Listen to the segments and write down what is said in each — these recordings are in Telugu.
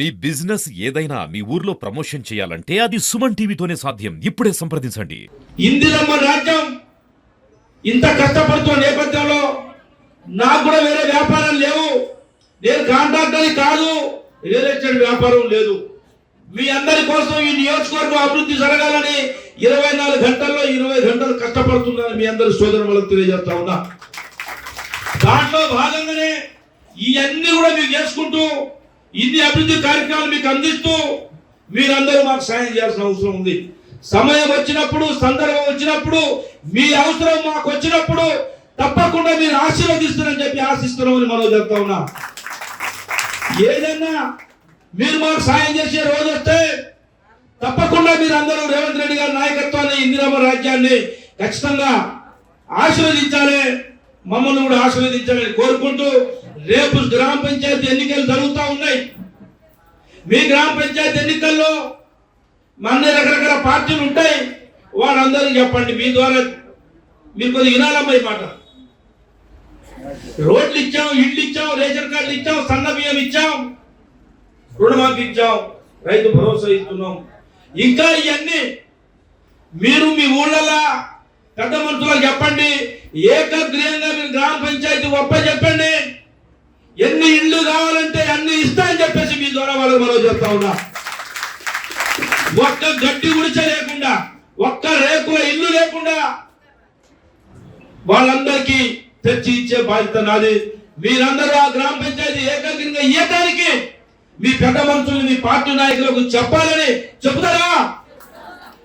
మీ బిజినెస్ ఏదైనా మీ ఊర్లో ప్రమోషన్ చేయాలంటే అది సుమన్ టీవీతోనే సాధ్యం. ఇప్పుడే సంప్రదించండి. ఇందిరమ్మ రాజ్యం ఇంత కష్టపడుతున్న నేపథ్యంలో నాకు కూడా వేరే వ్యాపారం లేవు. నేను కాంట్రాక్టర్ కాదు రియల్ ఎస్టేట్ వ్యాపారం లేదు. మీ అందరి కోసం ఈ నియోజకవర్గం అభివృద్ధి జరగాలని ఇరవై నాలుగు గంటల్లో ఇరవై గంటలు కష్టపడుతున్నాను మీ అందరి సోదరులకు తెలియజేస్తా ఉన్నా. దాంట్లో భాగంగానే ఇవన్నీ కూడా మీకు చేసుకుంటూ ఇన్ని అభివృద్ధి కార్యక్రమాలు మీకు అందిస్తూ మీరందరూ మాకు సాయం చేయాల్సిన అవసరం ఉంది. సమయం వచ్చినప్పుడు సందర్భం వచ్చినప్పుడు మీ అవసరం మాకు వచ్చినప్పుడు తప్పకుండా మీరు ఆశీర్వదిస్తారని చెప్పి ఆశిస్తున్నామని మనం చెప్తా ఉన్నా. ఏదైనా మీరు మాకు సాయం చేసే రోజు వస్తే తప్పకుండా మీరు అందరూ రేవంత్ రెడ్డి గారి నాయకత్వాన్ని ఇందిరామ రాజ్యాన్ని ఖచ్చితంగా ఆశీర్వదించాలి. మమ్మల్ని కూడా ఆశీర్వదించాలని కోరుకుంటూ రేపు గ్రామ పంచాయతీ ఎన్నికలు జరుగుతూ ఉన్నాయి. మీ గ్రామ పంచాయతీ ఎన్నికల్లో మన రకరకాల పార్టీలు ఉంటాయి. వాళ్ళందరూ చెప్పండి మీ ద్వారా మీరు కొద్దిగా వినాలమ్మా ఈ మాట. రోడ్లు ఇచ్చాం ఇళ్ళు ఇచ్చాం రేషన్ కార్డులు ఇచ్చాం సన్న బియ్యం ఇచ్చాం రుణమాఫీ ఇచ్చాం రైతు భరోసా ఇస్తున్నాం. ఇంకా ఇవన్నీ మీరు మీ ఊళ్ళల్లో పెద్ద మనుషులకు చెప్పండి. ఏకగ్రీయంగా మీరు గ్రామ పంచాయతీ ఒప్ప చెప్పండి. ఎన్ని ఇళ్ళు కావాలంటే అన్ని ఇస్తా అని చెప్పేసి మీ ద్వారా వాళ్ళకి మనం చెప్తా ఉన్నా. ఒక్క గట్టి గుడిచ లేకుండా ఒక్క రేకుల ఇల్లు లేకుండా వాళ్ళందరికీ తెచ్చి ఇచ్చే బాధ్యత నాది. మీరందరూ ఆ గ్రామ పంచాయతీ ఏకాగ్రంగా ఇయ్యటానికి మీ పెద్ద మనుషులు మీ పార్టీ నాయకులకు చెప్పాలని చెప్తారా?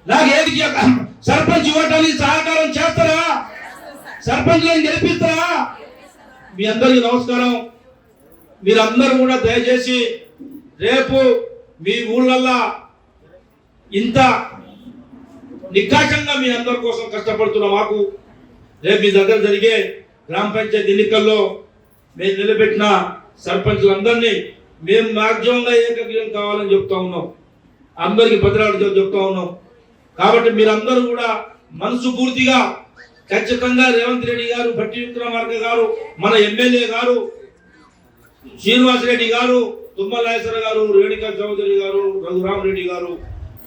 నాకు ఏది చెప్- సర్పంచ్ ఇవ్వటానికి సహకారం చేస్తారా? సర్పంచ్లను గెలిపిస్తారా? మీ అందరికీ నమస్కారం. మీరందరూ కూడా దయచేసి రేపు మీ ఊళ్ళల్లో ఇంత నికాశంగా మీ అందరి కోసం కష్టపడుతున్న మాకు రేపు మీ దగ్గర జరిగే గ్రామ పంచాయతీ ఎన్నికల్లో మేము నిలబెట్టిన సర్పంచులందరినీ మేము మాక్సిమంగా ఏకగ్రీవం కావాలని చెప్తా ఉన్నాం. అందరికీ భద్రాలు చెప్తా ఉన్నాం. కాబట్టి మీరందరూ కూడా మనసు పూర్తిగా ఖచ్చితంగా రేవంత్ రెడ్డి గారు భట్టి విక్రమార్క గారు మన ఎమ్మెల్యే గారు శ్రీనివాసరెడ్డి గారు తుమ్మల గారు రేణుకా చౌదరి గారు రఘురామరెడ్డి గారు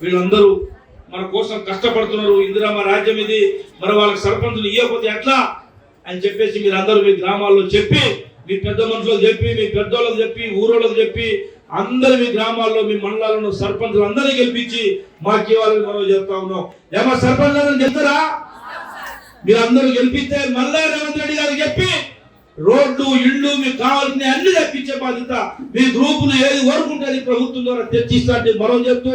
వీళ్ళందరూ మన కోసం కష్టపడుతున్నారు. ఇందిరామ రాజ్యం ఇది. మరి వాళ్ళకి సర్పంచులు ఇవ్వకపోతే ఎట్లా? అని చెప్పేసి మీరు అందరూ మీ గ్రామాల్లో చెప్పి మీ పెద్ద మనుషులకు చెప్పి మీ పెద్దోళ్ళకి చెప్పి ఊరోళ్ళకి చెప్పి అందరి మీ గ్రామాల్లో మీ మండలాలను సర్పంచులు అందరినీ గెలిపించి మాకు ఇవ్వాలని మనం చెప్తా ఉన్నాం. ఏమో సర్పంచ్ చెప్తారా మీరు అందరూ గెలిపిస్తే మళ్ళా రేవంత్ రెడ్డి గారు చెప్పి రోడ్లు ఇళ్ళు మీకు కావాల్సిన అన్ని తెప్పించే బాధ్యత మీ గ్రూపులు ఏది కోరుకుంటే ఉంటుంది ప్రభుత్వం ద్వారా తెచ్చిస్తా అంటే మరో చెప్తూ